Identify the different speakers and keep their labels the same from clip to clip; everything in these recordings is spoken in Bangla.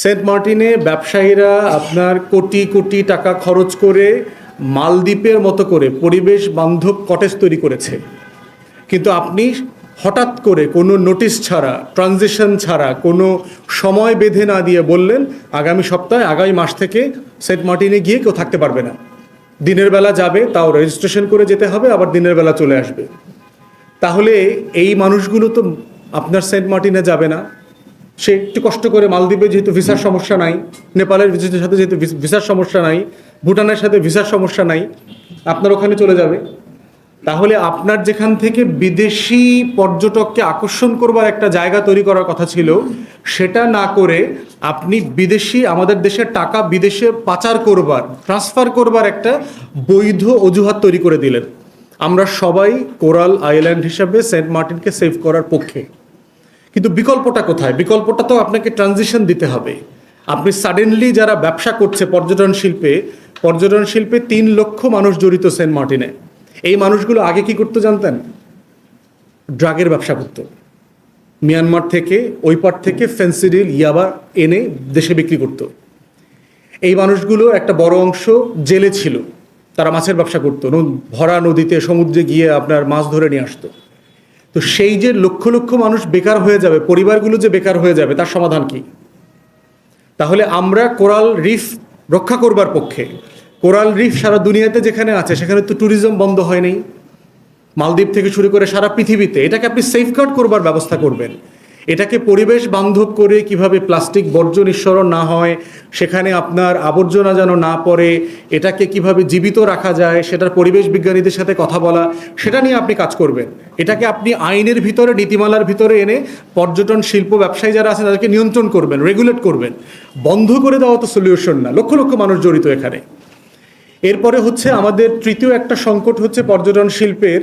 Speaker 1: সেন্ট মার্টিনে ব্যবসায়ীরা আপনার কোটি কোটি টাকা খরচ করে মালদ্বীপের মতো করে পরিবেশ বান্ধব কটেজ তৈরি করেছে। কিন্তু আপনি হঠাৎ করে কোনো নোটিশ ছাড়া, ট্রানজিশন ছাড়া, কোনো সময় বেঁধে না দিয়ে বললেন, আগামী সপ্তাহে, আগামী মাস থেকে সেন্ট মার্টিনে গিয়ে কেউ থাকতে পারবে না। দিনের বেলা যাবে, তাও রেজিস্ট্রেশন করে যেতে হবে, আবার দিনের বেলা চলে আসবে। তাহলে এই মানুষগুলো তো আপনার সেন্ট মার্টিনে যাবে না। সে একটু কষ্ট করে মালদ্বীপে যেহেতু ভিসার সমস্যা নাই নেপালের সাথে যেহেতু ভিস- ভিসার সমস্যা নাই ভুটানের সাথে ভিসার সমস্যা নাই আপনার ওখানে চলে যাবে। তাহলে আপনার যেখান থেকে বিদেশি পর্যটককে আকর্ষণ করবার একটা জায়গা তৈরি করার কথা ছিল সেটা না করে আপনি বিদেশি আমাদের দেশের টাকা বিদেশে পাচার করবার ট্রান্সফার করবার একটা বৈধ অজুহাত তৈরি করে দিলেন। আমরা সবাই কোরাল আইল্যান্ড হিসাবে সেন্ট মার্টিনকে সেভ করার পক্ষে। কিন্তু বিকল্পটা কোথায়? বিকল্পটা তো আপনাকে ট্রানজিশন দিতে হবে। আপনি সাডেনলি যারা ব্যবসা করছে পর্যটন শিল্পে পর্যটন শিল্পে তিন লক্ষ মানুষ জড়িত সেন্ট মার্টিনে। এই মানুষগুলো আগে কি করতে জানতেন? ড্রাগের ব্যবসা করতো। মিয়ানমার থেকে, ওই পার থেকে ফেন্সিডিল ইয়াবা এনে দেশে বিক্রি করতো। এই মানুষগুলো একটা বড় অংশ জেলে ছিল। তারা মাছের ব্যবসা করতো। ভরা নদীতে সমুদ্রে গিয়ে আপনার মাছ ধরে নিয়ে আসতো। তো সেই যে লক্ষ লক্ষ মানুষ বেকার হয়ে যাবে, পরিবারগুলো যে বেকার হয়ে যাবে, তার সমাধান কি? তাহলে আমরা কোরাল রিফ রক্ষা করবার পক্ষে, কোরাল রিফ সারা দুনিয়াতে যেখানে আছে, সেখানে তো ট্যুরিজম বন্ধ হয়নি মালদ্বীপ থেকে শুরু করে সারা পৃথিবীতে, এটাকে আপনি সেফগার্ড করবার ব্যবস্থা করবেন। এটাকে পরিবেশ বান্ধব করে কীভাবে প্লাস্টিক বর্জ্য নিঃসরণ না হয়, সেখানে আপনার আবর্জনা যেন না পড়ে, এটাকে কীভাবে জীবিত রাখা যায়, সেটার পরিবেশ বিজ্ঞানীদের সাথে কথা বলা, সেটা নিয়ে আপনি কাজ করবেন। এটাকে আপনি আইনের ভিতরে, নীতিমালার ভিতরে এনে পর্যটন শিল্প ব্যবসায়ী যারা আছেন, তাদেরকে নিয়ন্ত্রণ করবেন রেগুলেট করবেন। বন্ধ করে দেওয়া তো সলিউশন না, লক্ষ লক্ষ মানুষ জড়িত এখানে। এরপরে হচ্ছে আমাদের তৃতীয় একটা সংকট হচ্ছে পর্যটন শিল্পের,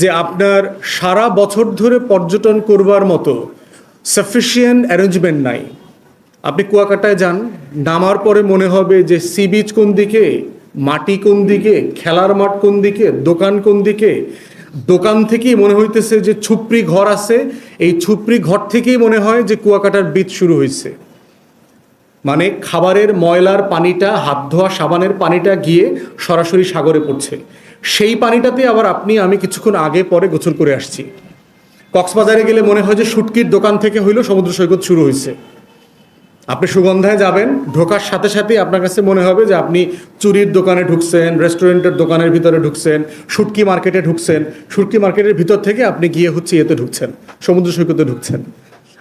Speaker 1: যে আপনার সারা বছর ধরে পর্যটন করবার মতো সাফিসিয়েন্ট অ্যারেঞ্জমেন্ট নাই। আপনি কুয়াকাটায় যান, নামার পরে মনে হবে যে সি বিচ কোন দিকে, মাটি কোন দিকে, খেলার মাঠ কোন দিকে, দোকান কোন দিকে। দোকান থেকেই মনে হইতেছে যে ছুপড়ি ঘর আছে, এই ছুপড়ি ঘর থেকেই মনে হয় যে কুয়াকাটার বীজ শুরু হয়েছে মানে খাবারের ময়লার পানিটা, হাত ধোয়া সাবানের পানিটা গিয়ে সরাসরি সাগরে পড়ছে। সেই পানিটাতে আবার আপনি, আমি কিছুক্ষণ আগে পরে গোসল করে আসছি। কক্সবাজারে গেলে মনে হয় যে শুটকির দোকান থেকে হইল সমুদ্র সৈকত শুরু হয়েছে আপনি সুগন্ধায় যাবেন, ঢোকার সাথে সাথেই আপনার কাছে মনে হবে যে আপনি চুরির দোকানে ঢুকছেন, রেস্টুরেন্টের দোকানের ভিতরে ঢুকছেন, শুটকি মার্কেটে ঢুকছেন, শুটকি মার্কেটের ভিতর থেকে আপনি গিয়ে হচ্ছে এতে ঢুকছেন, সমুদ্র সৈকতে ঢুকছেন।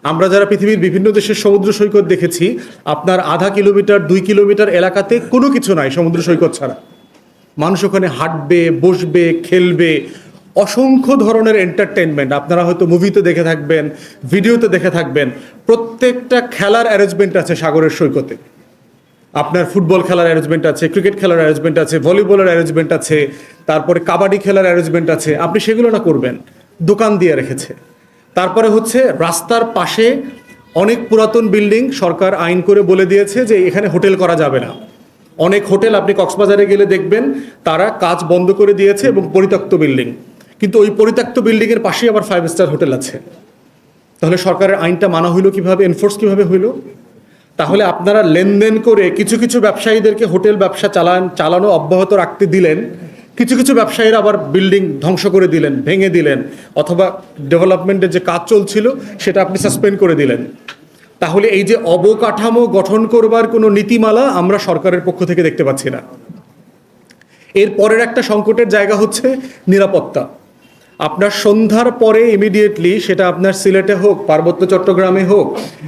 Speaker 1: আমরা যারা পৃথিবীর বিভিন্ন দেশের সমুদ্র সৈকত দেখেছি, আপনার আধা কিলোমিটার, দুই কিলোমিটার এলাকাতে কোনো কিছু নাই সমুদ্র সৈকত ছাড়া। মানুষ ওখানে হাঁটবে, বসবে, খেলবে অসংখ্য ধরনের এন্টারটেনমেন্ট আপনারা হয়তো মুভিতে দেখে থাকবেন ভিডিওতে দেখে থাকবেন। প্রত্যেকটা খেলার অ্যারেঞ্জমেন্ট আছে সাগরের সৈকতে। আপনার ফুটবল খেলার অ্যারেঞ্জমেন্ট আছে ক্রিকেট খেলার অ্যারেঞ্জমেন্ট আছে ভলিবলের অ্যারেঞ্জমেন্ট আছে, তারপরে কাবাডি খেলার অ্যারেঞ্জমেন্ট আছে। আপনি সেগুলো না করবেন, দোকান দিয়ে রেখেছে। তারপরে হচ্ছে রাস্তার পাশে অনেক পুরাতন বিল্ডিং সরকার আইন করে বলে দিয়েছে যে এখানে হোটেল করা যাবে না। অনেক হোটেল আপনি কক্সবাজারে গেলে দেখবেন, তারা কাজ বন্ধ করে দিয়েছে এবং পরিত্যক্ত বিল্ডিং কিন্তু ওই পরিত্যক্ত বিল্ডিংয়ের পাশেই আবার ফাইভ স্টার হোটেল আছে। তাহলে সরকারের আইনটা মানা হইল কীভাবে এনফোর্স কীভাবে হইল? তাহলে আপনারা লেনদেন করে কিছু কিছু ব্যবসায়ীদেরকে হোটেল ব্যবসা চালান, চালানো অব্যাহত রাখতে দিলেন, কিছু কিছু ব্যবসায়ীরা আবার বিল্ডিং ধ্বংস করে দিলেন, ভেঙে দিলেন, অথবা ডেভেলপমেন্টের যে কাজ চলছিল, সেটা আপনি সাসপেন্ড করে দিলেন। তাহলে এই যে অবকাঠামো গঠন করবার কোনো নীতিমালা আমরা সরকারের পক্ষ থেকে দেখতে পাচ্ছি না। এর পরের একটা সংকটের জায়গা হচ্ছে নিরাপত্তা। আপনার সন্ধ্যার পরে ইমিডিয়েটলি সেটা আপনার সিলেটে হোক, পার্বত্য চট্টগ্রামে হোক,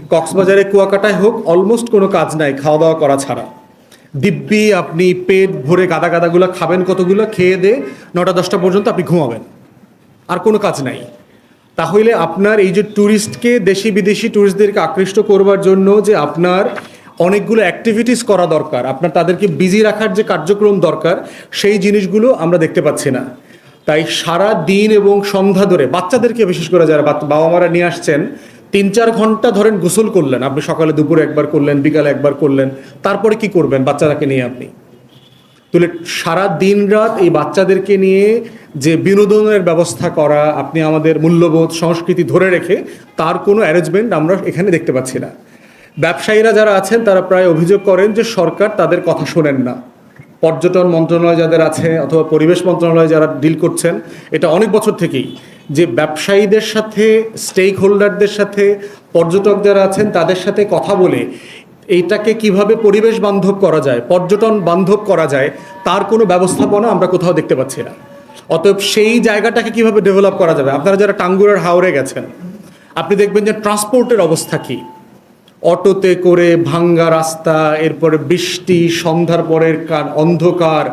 Speaker 1: কক্সবাজারে, কুয়াকাটায় হোক অলমোস্ট কোনো কাজ নাই খাওয়া দাওয়া করা ছাড়া। দিব্যি, আপনি পেট ভরে গাদা গাদাগুলো খাবেন কতগুলো, খেয়ে দে, নটা, দশটা পর্যন্ত আপনি ঘুমাবেন। আর কোনো কাজ নাই। তাহলে আপনার এই যে ট্যুরিস্টকে দেশি বিদেশি ট্যুরিস্টদেরকে আকৃষ্ট করবার জন্য যে আপনার অনেকগুলো অ্যাক্টিভিটিস করা দরকার, আপনার তাদেরকে বিজি রাখার যে কার্যক্রম দরকার, সেই জিনিসগুলো আমরা দেখতে পাচ্ছি না। তাই সারা দিন এবং সন্ধ্যা ধরে বাচ্চাদেরকে, বিশেষ করে যারা বাবা মারা নিয়ে আসছেন তিন চার ঘণ্টা ধরেন গোসল করলেন। আপনি সকালে দুপুরে একবার করলেন, বিকালে একবার করলেন। তারপরে কি করবেন বাচ্চাটাকে নিয়ে আপনি? তাহলে সারা দিন রাত এই বাচ্চাদেরকে নিয়ে যে বিনোদনের ব্যবস্থা করা, আপনি আমাদের মূল্যবোধ, সংস্কৃতি ধরে রেখে তার কোনো অ্যারেঞ্জমেন্ট আমরা এখানে দেখতে পাচ্ছি না। ব্যবসায়ীরা যারা আছেন, তারা প্রায় অভিযোগ করেন যে সরকার তাদের কথা শোনেন না। পর্যটন মন্ত্রণালয় যাদের আছে অথবা পরিবেশ মন্ত্রণালয় যারা ডিল করছেন, এটা অনেক বছর থেকেই যে ব্যবসায়ীদের সাথে স্টেক হোল্ডারদের সাথে পর্যটক যারা আছেন, তাদের সাথে কথা বলে এইটাকে কীভাবে পরিবেশ বান্ধব করা যায়, পর্যটন বান্ধব করা যায়, তার কোনো ব্যবস্থাপনা আমরা কোথাও দেখতে পাচ্ছি না। অতএব সেই জায়গাটাকে কীভাবে ডেভেলপ করা যাবে? আপনারা যারা টাঙ্গুরের হাওড়ে গেছেন, আপনি দেখবেন যে ট্রান্সপোর্টের অবস্থা কী? অটোতে করে ভাঙ্গা রাস্তা, এরপরে বৃষ্টি, সন্ধ্যার পরের কার অন্ধকার,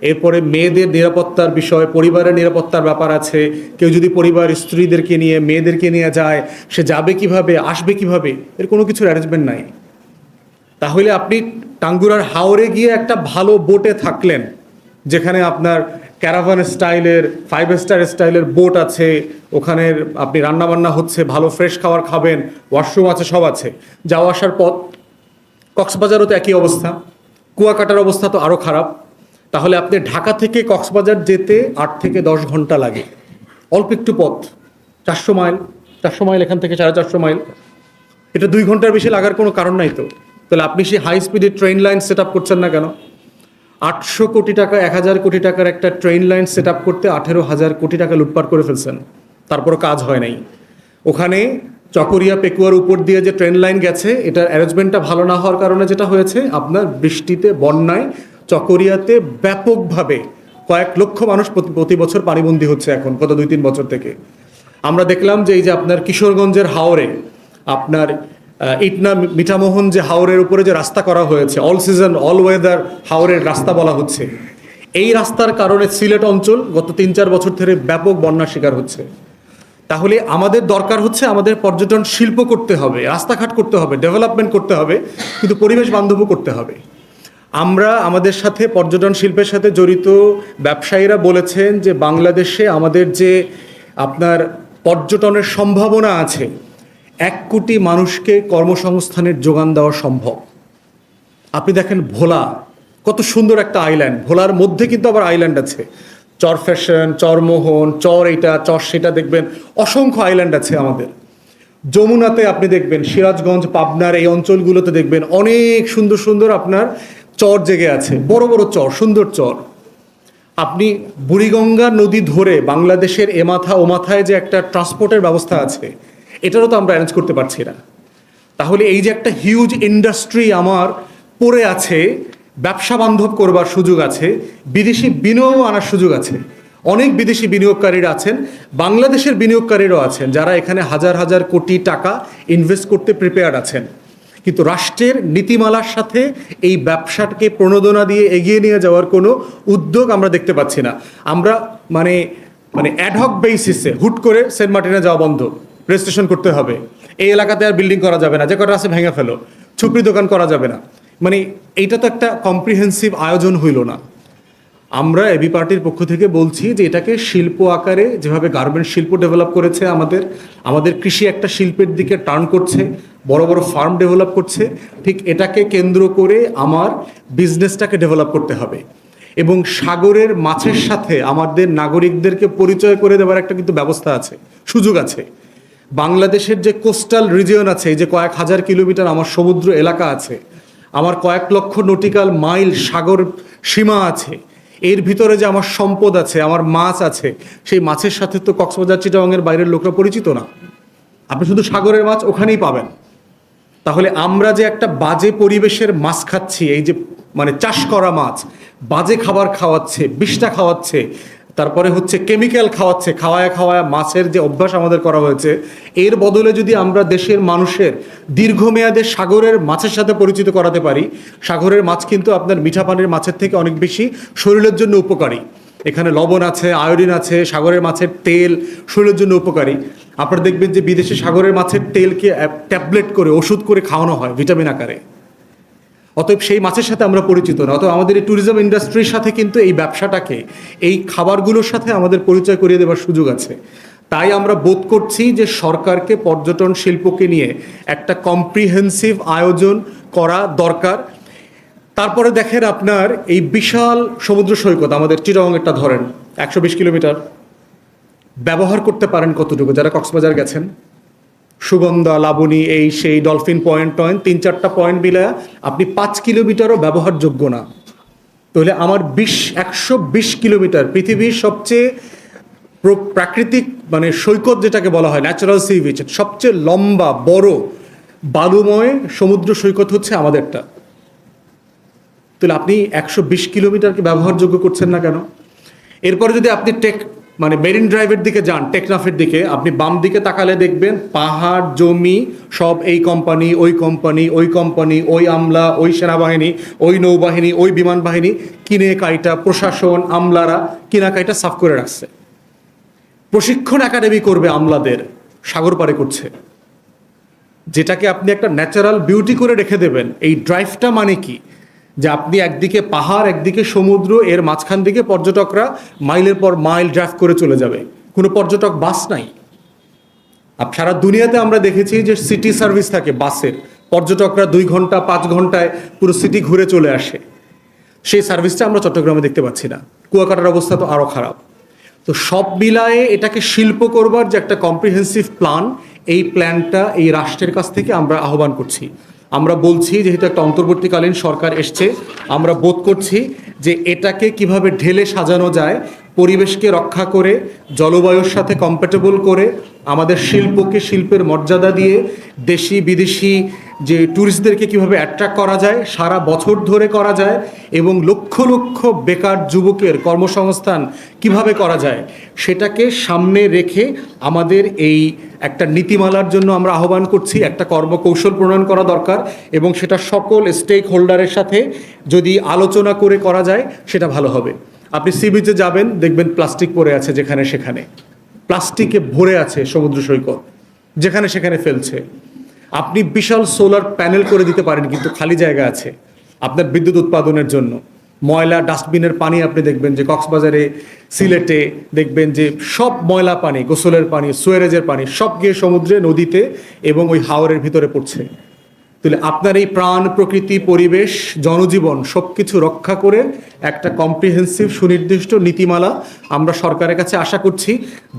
Speaker 1: এরপরে মেয়েদের নিরাপত্তার বিষয়, পরিবারের নিরাপত্তার ব্যাপার আছে। কেউ যদি পরিবার স্ত্রীদেরকে নিয়ে, মেয়েদেরকে নিয়ে যায়, সে যাবে কীভাবে, আসবে কীভাবে, এর কোনো কিছুর অ্যারেঞ্জমেন্ট নাই। তাহলে আপনি টাঙ্গুরার হাওরে গিয়ে একটা ভালো বোটে থাকলেন, যেখানে আপনার ক্যারাভান স্টাইলের ফাইভ স্টার স্টাইলের বোট আছে, ওখানের আপনি রান্নাবান্না হচ্ছে, ভালো ফ্রেশ খাবার খাবেন ওয়াশরুম আছে, সব আছে। যাওয়া আসার পথ কক্সবাজারও তো একই অবস্থা। কুয়াকাটার অবস্থা তো আরও খারাপ। তাহলে আপনি ঢাকা থেকে কক্সবাজার যেতে আট থেকে দশ ঘণ্টা লাগে। অল্প একটু পথ। চারশো মাইল চারশো মাইল এখান থেকে সাড়ে চারশো মাইল। এটা দুই ঘণ্টার বেশি লাগার কোনো কারণ নাই তো। তাহলে আপনি সেই হাই স্পিডের ট্রেন লাইন সেট আপ করছেন না কেন? আটশো কোটি টাকা, এক হাজার কোটি টাকার একটা ট্রেন লাইন সেট আপ করতে আঠেরো হাজার কোটি টাকা লুটপাট করে ফেলছেন। তারপরও কাজ হয় নাই। ওখানে চকরিয়া পেকুয়ার উপর দিয়ে যে ট্রেন লাইন গেছে, এটার অ্যারেঞ্জমেন্টটা ভালো না হওয়ার কারণে যেটা হয়েছে, আপনার বৃষ্টিতে, বন্যায় চকরিয়াতে ব্যাপকভাবে কয়েক লক্ষ মানুষ প্রতি- বছর পানিবন্দী হচ্ছে এখন, গত দুই তিন বছর থেকে। আমরা দেখলাম যে এই যে আপনার কিশোরগঞ্জের হাওরে আপনার ইটনা মিঠামোহন যে হাওরের উপরে যে রাস্তা করা হয়েছে অল সিজন অল ওয়েদার হাওরের রাস্তা বলা হচ্ছে। এই রাস্তার কারণে সিলেট অঞ্চল গত তিন চার বছর ধরে ব্যাপক বন্যার শিকার হচ্ছে। তাহলে আমাদের দরকার হচ্ছে আমাদের পর্যটন শিল্প করতে হবে, রাস্তাঘাট করতে হবে ডেভেলপমেন্ট করতে হবে, কিন্তু পরিবেশ বান্ধবও করতে হবে। আমরা আমাদের সাথে পর্যটন শিল্পের সাথে জড়িত ব্যবসায়ীরা বলেছেন যে বাংলাদেশে আমাদের যে আপনার পর্যটনের সম্ভাবনা আছে এক কোটি মানুষকে কর্মসংস্থানের যোগান দেওয়া সম্ভব। আপনি দেখেন ভোলা, কত সুন্দর একটা আইল্যান্ড ভোলার মধ্যে কিন্তু আবার আইল্যান্ড আছে। চর ফ্যাশন চরমোহন চর এইটা চর সেটা দেখবেন। অসংখ্য আইল্যান্ড আছে আমাদের। যমুনাতে আপনি দেখবেন, সিরাজগঞ্জ, পাবনার এই অঞ্চলগুলোতে দেখবেন অনেক সুন্দর সুন্দর আপনার চর জেগে আছে। বড় বড় চর, সুন্দর চর। আপনি বুড়িগঙ্গা নদী ধরে বাংলাদেশের এ মাথা ও মাথায় যে একটা ট্রান্সপোর্টের ব্যবস্থা আছে এটারও তো আমরা অ্যারেঞ্জ করতে পারছি না। তাহলে এই যে একটা হিউজ ইন্ডাস্ট্রি আমার পড়ে আছে, ব্যবসা বান্ধব করবার সুযোগ আছে, বিদেশি বিনিয়োগ আনার সুযোগ আছে। অনেক বিদেশি বিনিয়োগকারীরা আছেন, বাংলাদেশের বিনিয়োগকারীরাও আছেন, যারা এখানে হাজার হাজার কোটি টাকা ইনভেস্ট করতে প্রিপেয়ার্ড আছেন। কিন্তু রাষ্ট্রের নীতিমালার সাথে এই ব্যবসাটাকে প্রণোদনা দিয়ে এগিয়ে নিয়ে যাওয়ার কোনো উদ্যোগ আমরা দেখতে পাচ্ছি না। আমরা মানে মানে অ্যাডহক বেসিসে হুট করে সেন্ট মার্টিনে যাওয়া বন্ধ। রেজিস্ট্রেশন করতে হবে। এই এলাকাতে আর বিল্ডিং করা যাবে না। যে কটা আছে ভেঙে ফেলো। ছুপড়ি দোকান করা যাবে না। মানে এইটা তো একটা কম্প্রিহেন্সিভ আয়োজন হইল না। আমরা এবি পার্টির পক্ষ থেকে বলছি যে এটাকে শিল্প আকারে যেভাবে গার্মেন্ট শিল্প ডেভেলপ করেছে আমাদের আমাদের কৃষি একটা শিল্পের দিকে টার্ন করছে, বড় বড় ফার্ম ডেভেলপ করছে, ঠিক এটাকে কেন্দ্র করে আমার বিজনেসটাকে ডেভেলপ করতে হবে। এবং সাগরের মাছের সাথে আমাদের নাগরিকদেরকে পরিচয় করে দেওয়ার একটা কিন্তু ব্যবস্থা আছে, সুযোগ আছে। বাংলাদেশের যে কোস্টাল রিজিয়ন আছে, এই যে কয়েক হাজার কিলোমিটার আমার সমুদ্র এলাকা আছে, আমার কয়েক লক্ষ নটিক্যাল মাইল সাগর সীমা আছে, এর ভিতরে যে আমার সম্পদ আছে, আমার মাছ আছে, সেই মাছের সাথে তো কক্সবাজার চিটাগাংয়ের বাইরের লোকরা পরিচিত না। আপনি শুধু সাগরের মাছ ওখানেই পাবেন। তাহলে আমরা যে একটা বাজে পরিবেশের মাছ খাচ্ছি, এই যে মানে চাষ করা মাছ, বাজে খাবার খাওয়াচ্ছে বিষটা খাওয়াচ্ছে তারপরে হচ্ছে কেমিক্যাল খাওয়াচ্ছে, খাওয়ায় খাওয়ায় মাছের যে অভ্যাস আমাদের করা হয়েছে, এর বদলে যদি আমরা দেশের মানুষের দীর্ঘমেয়াদে সাগরের মাছের সাথে পরিচিত করাতে পারি, সাগরের মাছ কিন্তু আপনার মিঠা পানির মাছের থেকে অনেক বেশি শরীরের জন্য উপকারী। এখানে লবণ আছে, আয়োডিন আছে, সাগরের মাছের তেল শরীরের জন্য উপকারী। আপনারা দেখবেন যে বিদেশে সাগরের মাছের তেলকে ট্যাবলেট করে, ওষুধ করে খাওয়ানো হয় ভিটামিন আকারে। অতএব সেই মাছের সাথে আমরা পরিচিত না। অতএব আমাদের এই ট্যুরিজম ইন্ডাস্ট্রির সাথে কিন্তু এই ব্যবসাটাকে, এই খাবারগুলোর সাথে আমাদের পরিচয় করিয়ে দেওয়ার সুযোগ আছে। তাই আমরা বোধ করছি যে সরকারকে, পর্যটন শিল্পকে নিয়ে একটা কম্প্রিহেন্সিভ আয়োজন করা দরকার। তারপরে দেখেন আপনার এই বিশাল সমুদ্র সৈকত, আমাদের চিরঙেরটা ধরেন, একশো বিশ কিলোমিটার। ব্যবহার করতে পারেন কতটুকু? যারা কক্সবাজার গেছেন সুগন্ধা, লাবণী, এই সেই ডলফিন পয়েন্ট টয়েন্ট, তিন চারটা পয়েন্ট মিলে আপনি পাঁচ কিলোমিটারও ব্যবহারযোগ্য না। তাহলে আমার বিশ, একশো বিশ কিলোমিটার পৃথিবীর সবচেয়ে প্র- প্রাকৃতিক মানে সৈকত যেটাকে বলা হয় ন্যাচারাল সি বিচ সবচেয়ে লম্বা, বড়, বালুময় সমুদ্র সৈকত হচ্ছে আমাদেরটা। তাহলে আপনি একশো বিশ কিলোমিটারকে ব্যবহারযোগ্য করছেন না কেন? এরপরে যদি আপনি টেক মানে মেরিন ড্রাইভের দিকে যান, টেকনাফের দিকে, আপনি বাম দিকে তাকালে দেখবেন পাহাড়, জমি, সব এই কোম্পানি ওই কোম্পানি ওই কোম্পানি ওই আমলা, ওই সেনাবাহিনী, ওই নৌবাহিনী, ওই বিমান বাহিনী, কিনে কাইটা প্রশাসন, আমলারা, কিনা কাইটা সাফ করে রাখছে। প্রশিক্ষণ একাডেমি করবে আমলাদের, সাগর পারে করছে। যেটাকে আপনি একটা ন্যাচারাল বিউটি করে রেখে দেবেন, এই ড্রাইভটা মানে কি? যে আপনি একদিকে পাহাড়, একদিকে সমুদ্র, এর মাঝখান দিকে পর্যটকরা মাইলের পর মাইল ড্রাইভ করে চলে যাবে। কোনো পর্যটক বাস নাই। সারা দুনিয়াতে আমরা দেখেছি যে সিটি সার্ভিস থাকে বাসের। পর্যটকরা দুই ঘণ্টা, পাঁচ ঘন্টায় পুরো সিটি ঘুরে চলে আসে। সেই সার্ভিসটা আমরা চট্টগ্রামে দেখতে পাচ্ছি না। কুয়াকাটার অবস্থা তো আরও খারাপ। তো সব মিলায়ে এটাকে শিল্প করবার যে একটা কম্প্রিহেন্সিভ প্ল্যান এই প্ল্যানটা এই রাষ্ট্রের কাছ থেকে আমরা আহ্বান করছি। আমরা বলছি, যেহেতু একটা অন্তর্বর্তীকালীন সরকার এসছে, আমরা বোধ করছি যে এটাকে কীভাবে ঢেলে সাজানো যায়, পরিবেশকে রক্ষা করে, জলবায়ুর সাথে কম্প্যাটেবল করে, আমাদের শিল্পকে শিল্পের মর্যাদা দিয়ে দেশি বিদেশি যে ট্যুরিস্টদেরকে কীভাবে অ্যাট্রাক্ট করা যায়, সারা বছর ধরে করা যায় এবং লক্ষ লক্ষ বেকার যুবকের কর্মসংস্থান কীভাবে করা যায়, সেটাকে সামনে রেখে আমাদের এই একটা নীতিমালার জন্য আমরা আহ্বান করছি, একটা কর্মকৌশল প্রণয়ন করা দরকার এবং সেটা সকল স্টেক হোল্ডারের সাথে যদি আলোচনা করে করা যায়, সেটা ভালো হবে। আপনি সি বিচে যাবেন, দেখবেন প্লাস্টিক পড়ে আছে যেখানে সেখানে। প্লাস্টিকে ভরে আছে সমুদ্র সৈকত, যেখানে সেখানে ফেলছে। আপনি বিশাল সোলার প্যানেল করে দিতে পারেন, কিন্তু খালি জায়গা আছে। আপনার বিদ্যুৎ উৎপাদনের জন্য। ময়লা ডাস্টবিনের পানি আপনি দেখবেন যে কক্সবাজারে, সিলেটে দেখবেন যে সব ময়লা পানি, গোসলের পানি, সুয়ারেজের পানি, সব গিয়ে সমুদ্রে, নদীতে এবং ওই হাওরের ভিতরে পড়ছে। তাহলে আপনার এই প্রাণ, প্রকৃতি, পরিবেশ, জনজীবন সব কিছু রক্ষা করে একটা কম্প্রিহেন্সিভ সুনির্দিষ্ট নীতিমালা আমরা সরকারের কাছে আশা করছি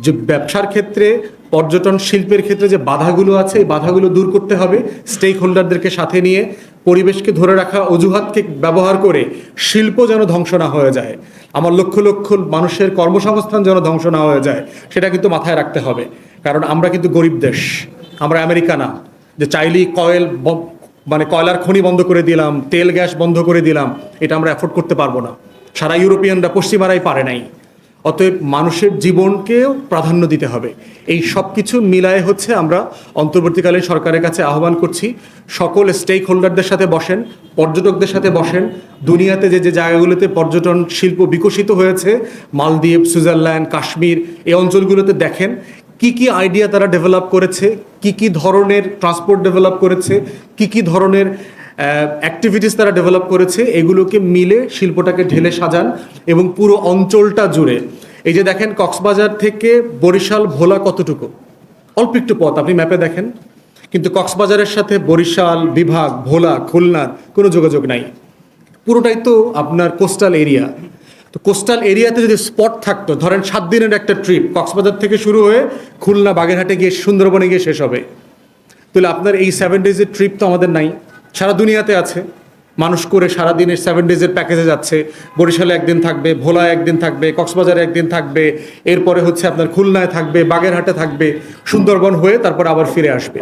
Speaker 1: যে ব্যবসার ক্ষেত্রে পর্যটন শিল্পের ক্ষেত্রে যে বাধাগুলো আছে, এই বাধাগুলো দূর করতে হবে। স্টেক হোল্ডারদেরকে সাথে নিয়ে পরিবেশকে ধরে রাখা, অজুহাতকে ব্যবহার করে শিল্প যেন ধ্বংস না হয়ে যায়। আমার লক্ষ লক্ষ মানুষের কর্মসংস্থান যেন ধ্বংস না হয়ে যায়, সেটা কিন্তু মাথায় রাখতে হবে। কারণ আমরা কিন্তু গরিব দেশ, আমরা আমেরিকা না। যে চাইলেই কয়েল মানে কয়লার খনি বন্ধ করে দিলাম, তেল গ্যাস বন্ধ করে দিলাম, এটা আমরা অ্যাফোর্ড করতে পারব না। সারা ইউরোপিয়ানরা পশ্চিমারাই পারে নাই। অতএব মানুষের জীবনকেও প্রাধান্য দিতে হবে। এই সব কিছু মিলায়ে হচ্ছে আমরা অন্তর্বর্তীকালীন সরকারের কাছে আহ্বান করছি, সকল স্টেক হোল্ডারদের সাথে বসেন, পর্যটকদের সাথে বসেন, দুনিয়াতে যে যে জায়গাগুলোতে পর্যটন শিল্প বিকশিত হয়েছে, মালদ্বীপ, সুইজারল্যান্ড, কাশ্মীর, এই অঞ্চলগুলোতে দেখেন, কি কি আইডিয়া তারা ডেভেলপ করেছে, কি কি ধরনের ট্রান্সপোর্ট ডেভেলপ করেছে, কি কি ধরনের অ্যাক্টিভিটিস তারা ডেভেলপ করেছে, এগুলোকে মিলে শিল্পটাকে ঢেলে সাজান এবং পুরো অঞ্চলটা জুড়ে। এই যে দেখেন, কক্সবাজার থেকে বরিশাল, ভোলা কতটুকু? অল্প একটু পথ, আপনি ম্যাপে দেখেন। কিন্তু কক্সবাজারের সাথে বরিশাল, বিভাগ, ভোলা খুলনার কোনো যোগাযোগ নাই। পুরোটাই তো আপনার কোস্টাল এরিয়া তো কোস্টাল এরিয়াতে যদি স্পট থাকতো, ধরেন সাত দিনের একটা ট্রিপ কক্সবাজার থেকে শুরু হয়ে খুলনা, বাগেরহাটে গিয়ে, সুন্দরবনে গিয়ে শেষ হবে। তাহলে আপনার এই সেভেন ডেজের ট্রিপ তো আমাদের নাই। সারা দুনিয়াতে আছে। মানুষ করে সারা দিনের সেভেন ডেজের প্যাকেজে যাচ্ছে। বরিশালে একদিন থাকবে ভোলায় একদিন থাকবে, কক্সবাজারে একদিন থাকবে, এরপরে হচ্ছে আপনার খুলনায় থাকবে, বাগেরহাটে থাকবে, সুন্দরবন হয়ে তারপর আবার ফিরে আসবে।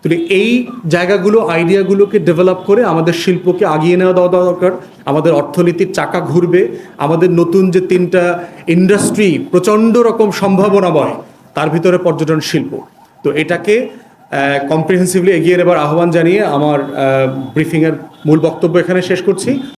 Speaker 1: তাহলে এই জায়গাগুলো আইডিয়াগুলোকে ডেভেলপ করে আমাদের শিল্পকে আগিয়ে নেওয়া দেওয়া দরকার। আমাদের অর্থনীতির চাকা ঘুরবে। আমাদের নতুন যে তিনটা ইন্ডাস্ট্রি প্রচণ্ড রকম সম্ভাবনাময়, তার ভিতরে পর্যটন শিল্প। তো এটাকে কম্প্রিহেন্সিভলি এগিয়ে এবার আহ্বান জানিয়ে আমার ব্রিফিংয়ের মূল বক্তব্য এখানে শেষ করছি।